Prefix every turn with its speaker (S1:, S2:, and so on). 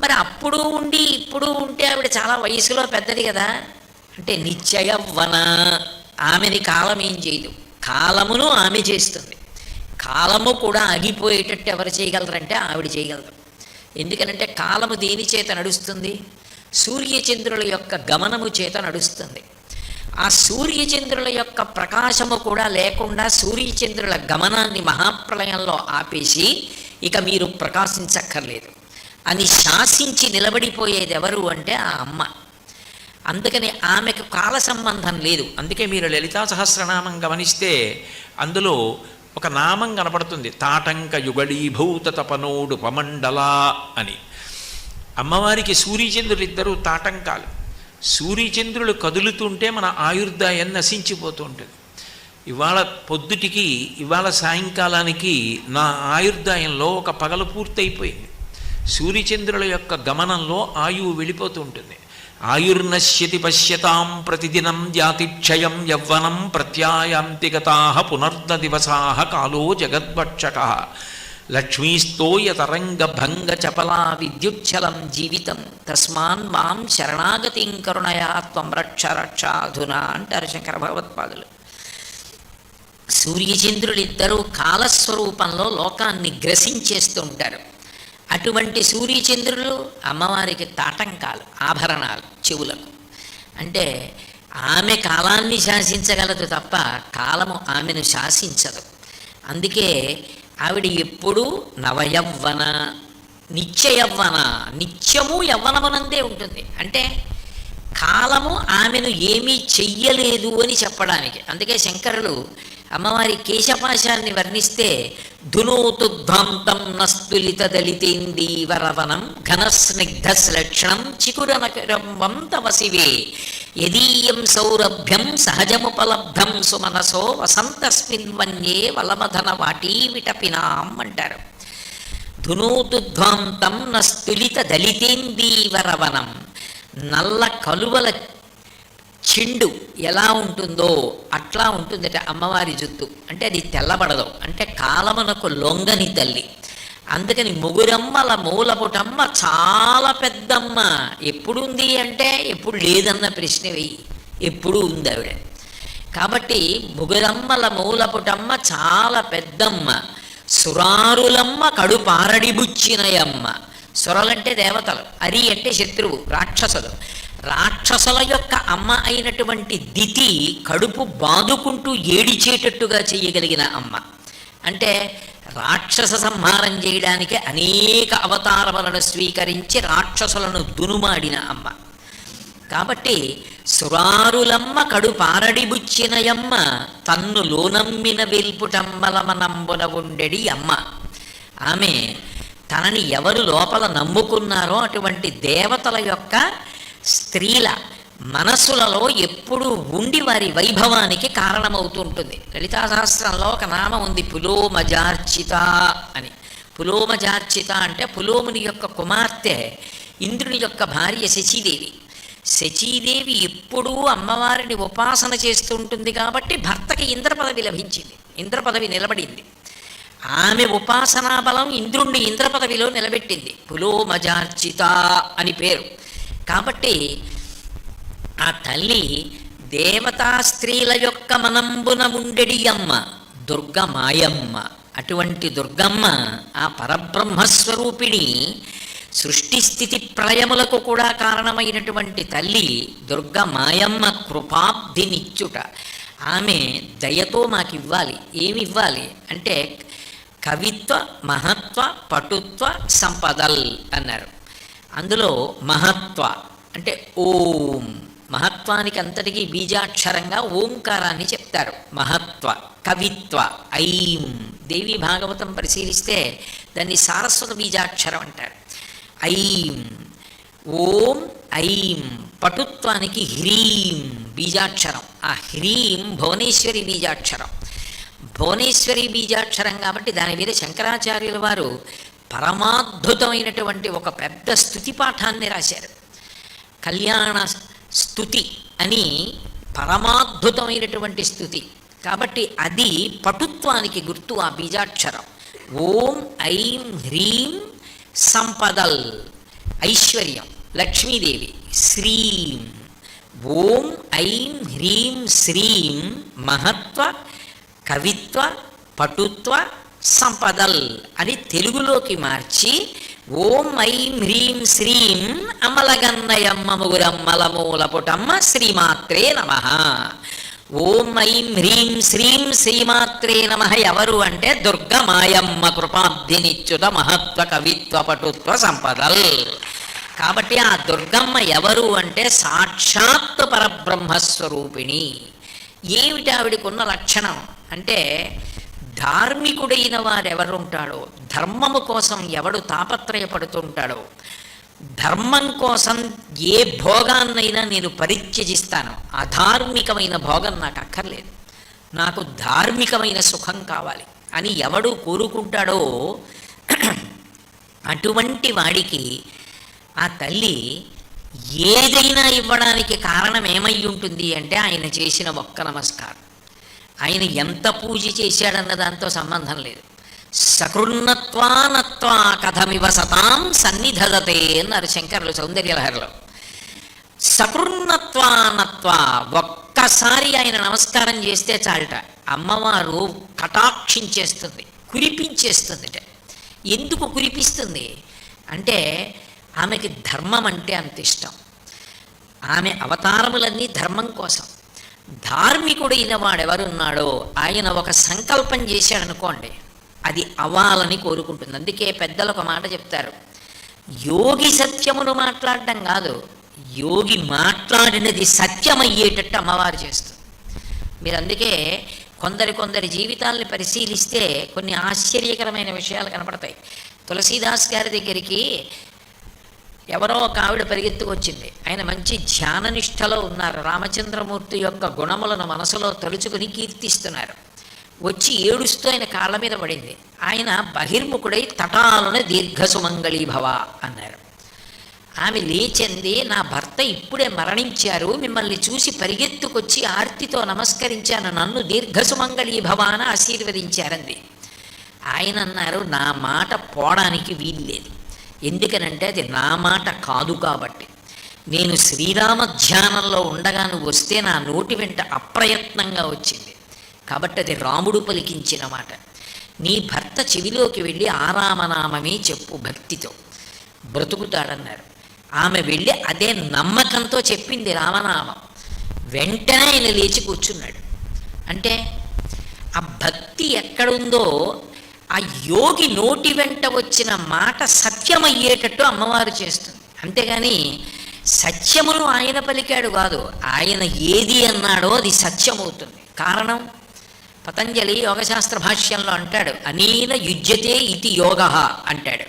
S1: మరి అప్పుడు ఉండి ఇప్పుడు ఉంటే ఆవిడ చాలా వయసులో పెద్దది కదా. అంటే నిత్యయవ్వన ఆమెని కాలం ఏం చేయదు. కాలమును ఆమె చేస్తుంది. కాలము కూడా ఆగిపోయేటట్టు ఎవరు చేయగలరంటే ఆవిడ చేయగలరు ఎందుకనంటే కాలము దేని చేత నడుస్తుంది? సూర్యచంద్రుల యొక్క గమనము చేత నడుస్తుంది. ఆ సూర్యచంద్రుల యొక్క ప్రకాశము కూడా లేకుండా సూర్యచంద్రుల గమనాన్ని మహాప్రలయంలో ఆపేసి ఇక మీరు ప్రకాశించక్కర్లేదు. అని శాసించి నిలబడిపోయేది ఎవరు అంటే ఆ అమ్మ. అందుకని ఆమెకు కాల సంబంధం లేదు.
S2: అందుకే మీరు లలితా సహస్రనామం గమనిస్తే అందులో ఒక నామం కనపడుతుంది. తాటంక యుగళీభూత తపనోడు పమండలా అని. అమ్మవారికి సూర్యచంద్రులు ఇద్దరు తాటంకాలు. సూర్యచంద్రులు కదులుతుంటే మన ఆయుర్దాయం నశించిపోతూ ఉంటుంది ఇవాళ పొద్దుటికి ఇవాళ సాయంకాలానికి నా ఆయుర్దాయంలో ఒక పగలు పూర్తయిపోయింది. సూర్యచంద్రుల యొక్క గమనంలో ఆయువు వెళ్ళిపోతూ ఉంటుంది. ఆయుర్నశ్యతి పశ్యతాం ప్రతిదినం జాతిక్షయం యవ్వనం ప్రత్యాయాంతిగతా పునర్ద దివసా కాలో జగద్భక్షక. లక్ష్మీస్తోయతరంగభంగ చపలా విద్యుచ్చలం జీవితం. తస్మాన్ మాం శరణాగతిం కరుణయా త్వం రక్ష రక్షాధునా అంటారు శంకర భగవత్పాదులు. సూర్యచంద్రులిద్దరూ కాలస్వరూపంలో లోకాన్ని గ్రసించేస్తూ ఉంటారు. అటువంటి సూర్యచంద్రులు అమ్మవారికి తాటంకాలు ఆభరణాలు చెవులకు. అంటే ఆమె కాలాన్ని శాసించగలదు తప్ప కాలము ఆమెను శాసించదు. అందుకే ఆవిడ ఎప్పుడూ నవయవ్వన నిత్యయవ్వన నిత్యము యవ్వనమునందే ఉంటుంది. అంటే కాలము ఆమెను ఏమీ చెయ్యలేదు అని చెప్పడానికి. అందుకే శంకరులు అమ్మవారి కేశపాశాన్ని వర్ణిస్తే ధునోతుద్ధాంతం నస్తులిత దళితేందీవరవనం ఘనస్నిగ్ధ లక్షణం చికురనకరంవం తవ శివే. యదీయం సౌరభ్యం సహజముపలబ్ధం సుమనసో వసంతస్మిన్ వన్యే వలమధన వాటీ విటపినాం అంటారు. ధునోతుధ్వాంతం నస్తులిత దళితేందీవరవనం నల్ల కలువల చిండు ఎలా ఉంటుందో అట్లా ఉంటుందట అమ్మవారి జుత్తు. అంటే అది తెల్లబడదు. అంటే కాలమునకు లొంగని తల్లి. అందుకని ముగురమ్మల మూలపుటమ్మ చాలా పెద్దమ్మ. ఎప్పుడు ఉంది అంటే ఎప్పుడు లేదన్న ప్రశ్న వెయ్యి ఎప్పుడు ఉంది ఆవిడ. కాబట్టి ముగురమ్మల మూలపుటమ్మ చాలా పెద్దమ్మ. సురారులమ్మ కడుపారడిబుచ్చినయమ్మ. సురలంటే దేవతలు. అరి అంటే శత్రువు రాక్షసులు రాక్షసుల యొక్క అమ్మ అయినటువంటి దితి కడుపు బాదుకుంటూ ఏడిచేటట్టుగా చేయగలిగిన అమ్మ. అంటే రాక్షస సంహారం చేయడానికి అనేక అవతారములను స్వీకరించి రాక్షసులను దునుమాడిన అమ్మ. కాబట్టి సురారులమ్మ కడు పారడిబుచ్చినయమ్మ తన్ను లోనమ్మిన వెల్పుటమ్మలమనంబున ఉండెడి అమ్మ. ఆమె తనని ఎవరు లోపల నమ్ముకున్నారో అటువంటి దేవతల యొక్క స్త్రీల మనస్సులలో ఎప్పుడూ ఉండి వారి వైభవానికి కారణమవుతుంటుంది. లలితా సహస్రంలో ఒక నామం ఉంది పులోమజార్చిత అని. పులోమజార్చిత అంటే పులోముని యొక్క కుమార్తె ఇంద్రుని యొక్క భార్య శచీదేవి. శచీదేవి ఎప్పుడూ అమ్మవారిని ఉపాసన చేస్తూ ఉంటుంది కాబట్టి భర్తకి ఇంద్ర పదవి లభించింది. ఇంద్ర పదవి నిలబడింది. ఆమె ఉపాసనా బలం ఇంద్రుణ్ణి ఇంద్ర పదవిలో నిలబెట్టింది. పులోమజార్చిత అని పేరు. కాబట్టి ఆ తల్లి దేవతా స్త్రీల యొక్క మనంబున ఉండెడియమ్మ దుర్గ మాయమ్మ అటువంటి దుర్గమ్మ ఆ పరబ్రహ్మస్వరూపిణి సృష్టి స్థితి ప్రళయములకు కూడా కారణమైనటువంటి తల్లి దుర్గ మాయమ్మ కృపాబ్ధినిచ్చుట. ఆమె దయతో మాకు ఇవ్వాలి ఏమి ఇవ్వాలి అంటే కవిత్వ మహత్వ పటుత్వ సంపదల్ అన్నారు. అందులో మహత్వ అంటే ఓం. మహత్వానికి అంతటికీ బీజాక్షరంగా ఓంకారాన్ని చెప్తారు. మహత్వ కవిత్వ ఐం. దేవి భాగవతం పరిశీలిస్తే దాన్ని సారస్వత బీజాక్షరం అంటారు. ఐం. ఓం ఐం. పటుత్వానికి హ్రీం బీజాక్షరం. ఆ హ్రీం భువనేశ్వరి బీజాక్షరం. భువనేశ్వరి బీజాక్షరం కాబట్టి దాని మీద శంకరాచార్యుల వారు పరమాద్భుతమైనటువంటి ఒక పెద్ద స్థుతి పాఠాన్ని రాశారు. కళ్యాణ స్థుతి అని పరమాద్భుతమైనటువంటి స్థుతి. కాబట్టి అది పటుత్వానికి గుర్తు ఆ బీజాక్షరం. ఓం ఐం హ్రీం సంపదల్ ఐశ్వర్యం లక్ష్మీదేవి శ్రీం. ఓం ఐం హ్రీం శ్రీం మహత్వ కవిత్వ పటుత్వ సంపదల్ అని తెలుగులోకి మార్చి ఓం ఐం హ్రీం శ్రీం అమలగన్నయమ్మ ముగురమ్మలమూలపుటమ్మ శ్రీమాత్రే నమ. ఓం ఐం హ్రీం శ్రీం శ్రీమాత్రే నమ. ఎవరు అంటే దుర్గమాయమ్మ కృపాబ్ధినిచ్యుత మహత్వ కవిత్వ పటుత్వ సంపదల్. కాబట్టి ఆ దుర్గమ్మ ఎవరు అంటే సాక్షాత్ పరబ్రహ్మస్వరూపిణి. ఏమిటి ఆవిడకున్న లక్షణం? అంటే ధార్మికుడైన వారెవరు ఉంటాడో ధర్మము కోసం ఎవడు తాపత్రయపడుతుంటాడో ధర్మం కోసం ఏ భోగాన్నైనా నేను పరిత్యజిస్తాను. అధార్మికమైన భోగం నాకు అక్కర్లేదు. నాకు ధార్మికమైన సుఖం కావాలి అని ఎవడు కోరుకుంటాడో అటువంటి వాడికి ఆ తల్లి ఏదైనా ఇవ్వడానికి కారణం ఏమై ఉంటుంది అంటే ఆయన చేసిన ఒక్క నమస్కారం. ఆయన ఎంత పూజ చేశాడన్న దాంతో సంబంధం లేదు. సకృన్నత్వానత్వా కథమివ సతాం సన్నిధదతే అన్నారు శంకరులు సౌందర్యలహరిలో. సకృన్నత్వానత్వ ఒక్కసారి ఆయన నమస్కారం చేస్తే చాలట. అమ్మవారు కటాక్షించేస్తుంది కురిపించేస్తుందిట. ఎందుకు కురిపిస్తుంది? అంటే ఆమెకి ధర్మం అంటే అంత ఇష్టం. ఆమె అవతారములన్నీ ధర్మం కోసం. ధార్మికుడైన వాడెవరున్నాడో ఆయన ఒక సంకల్పం చేశాడనుకోండి అది అవ్వాలని కోరుకుంటుంది. అందుకే పెద్దలు ఒక మాట చెప్తారు యోగి సత్యమును మాట్లాడడం కాదు యోగి మాట్లాడినది సత్యమయ్యేటట్టు అమ్మవారు చేస్తుంది మీరు అందుకే కొందరి కొందరి జీవితాల్ని పరిశీలిస్తే కొన్ని ఆశ్చర్యకరమైన విషయాలు కనపడతాయి. తులసీదాస్ గారి దగ్గరికి ఎవరో ఒక ఆవిడ పరిగెత్తుకొచ్చింది. ఆయన మంచి ధ్యాననిష్టలో ఉన్నారు. రామచంద్రమూర్తి యొక్క గుణములను మనసులో తలుచుకుని కీర్తిస్తున్నారు. వచ్చి ఏడుస్తూ ఆయన కాళ్ళ మీద పడింది. ఆయన బహిర్ముఖుడై తటాలున దీర్ఘసుమంగళీ భవ అన్నారు. ఆమె లేచింది నా భర్త ఇప్పుడే మరణించారు. మిమ్మల్ని చూసి పరిగెత్తుకొచ్చి ఆర్తితో నమస్కరించాను. నన్ను దీర్ఘసుమంగళీ భవ అని ఆశీర్వదించారంది. ఆయన అన్నారు నా మాట పోవడానికి వీల్లేదు. ఎందుకనంటే అది నా మాట కాదు కాబట్టి. నేను శ్రీరామ ధ్యానంలో ఉండగా నువ్వు వస్తే నా నోటి వెంట అప్రయత్నంగా వచ్చింది. కాబట్టి అది రాముడు పలికించిన మాట. నీ భర్త చెవిలోకి వెళ్ళి ఆరామనామమే చెప్పు భక్తితో. బ్రతుకుతాడన్నారు. ఆమె వెళ్ళి అదే నమ్మకంతో చెప్పింది రామనామం. వెంటనే ఆయన లేచి కూర్చున్నాడు. అంటే ఆ భక్తి ఎక్కడుందో ఆ యోగి నోటి వెంట వచ్చిన మాట సత్యమయ్యేటట్టు అమ్మవారు చేస్తుంది. అంతేగాని సత్యమును ఆయన పలికాడు కాదు ఆయన ఏది అన్నాడో అది సత్యమవుతుంది. కారణం? పతంజలి యోగశాస్త్ర భాష్యంలో అంటాడు అనీన యుజ్యతే ఇది యోగ అంటాడు.